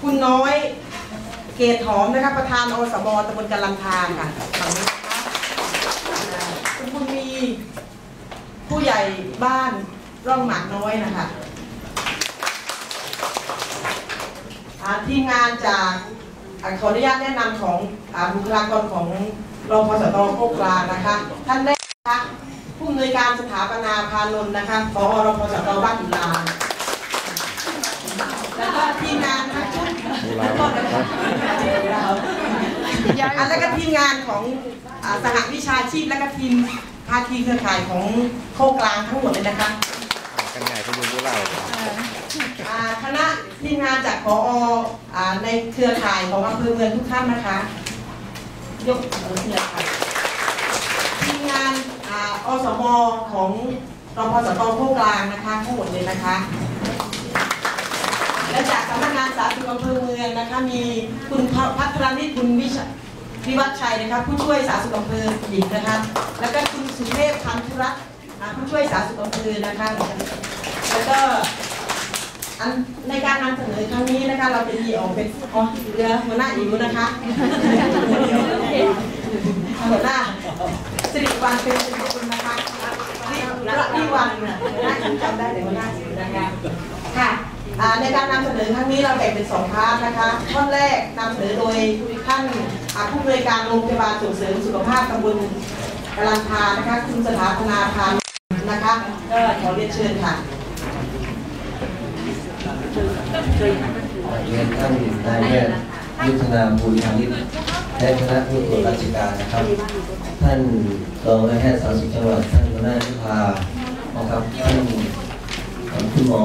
คุณน้อยเกตหอมนะคะประธานอสมตำบลกันลันทาค่ะฝั่งนี้นะคะอ่าคุณคุณมีผู้ใหญ่บ้านร่องหมากน้อยนะคะทีมงานจากอขออนุญาตแนะนำของอบุคลากรของรพสตโคกกลางนะคะ ท่านแรกนะคะผู้อำนวยการสถาปนาพานนท์นะคะพอรพสตบ้านจุฬาแล้วก็ที แล้วก็นะคะอะแล้วก็ทีมงานของอ่าสหวิชาชีพและก็ทีมภาคีเครือข่ายของโคกกลางทั้งหมดเลยนะคะกันไงคุณลุงผู้เล่าอ่าคณะทีมงานจากพออ่าในเครือข่ายของอำเภอเมืองทุกท่านนะคะ ยกเออเครือข่ายทีมงานอ่าอสมของรพสตโคกกลางนะคะทั้งหมดเลยนะคะ และจากสำนักงานสาธารณสุขอำเภอเมืองนะคะ มีคุณพัทรนิตบุญวิชวิวัฒชัยนะคะผู้ช่วยสาธารณสุขอำเภอหญิงนะคะ แล้วก็คุณสุเทพพันธุรัตน์ผู้ช่วยสาธารณสุขอำเภอนะคะ แล้วก็ในการนำเสนอครั้งนี้นะคะ เราจะมีออกเป็นอ๋อเรือหัวหน้าอิ๋วนะคะหัวหน้าสิริวัลเป็นสิริคุณนะคะนี่ระนิวันน่ะหัวหน้าจำได้เลยหัวหน้าอิ๋วนะคะ ในการนำเสนอครั้งนี้เราแบ่งเป็นสองพาร์ทนะคะท่อนแรกนำเสนอโดยท่านผู้อำนวยการโรงพยาบาลส่งเสริมสุขภาพตำบลกลันทานะคะคุณสถาปนาพานนะคะก็ขอเรียนเชิญค่ะเรียนท่านนายแพทย์ยุทธนาภูริพานิชและคณะผู้ตรวจราชการนะครับ ท่านรองนายแพทย์สาธารณสุขจังหวัดท่านหัวหน้านิพานะครับท่านคุณหมอ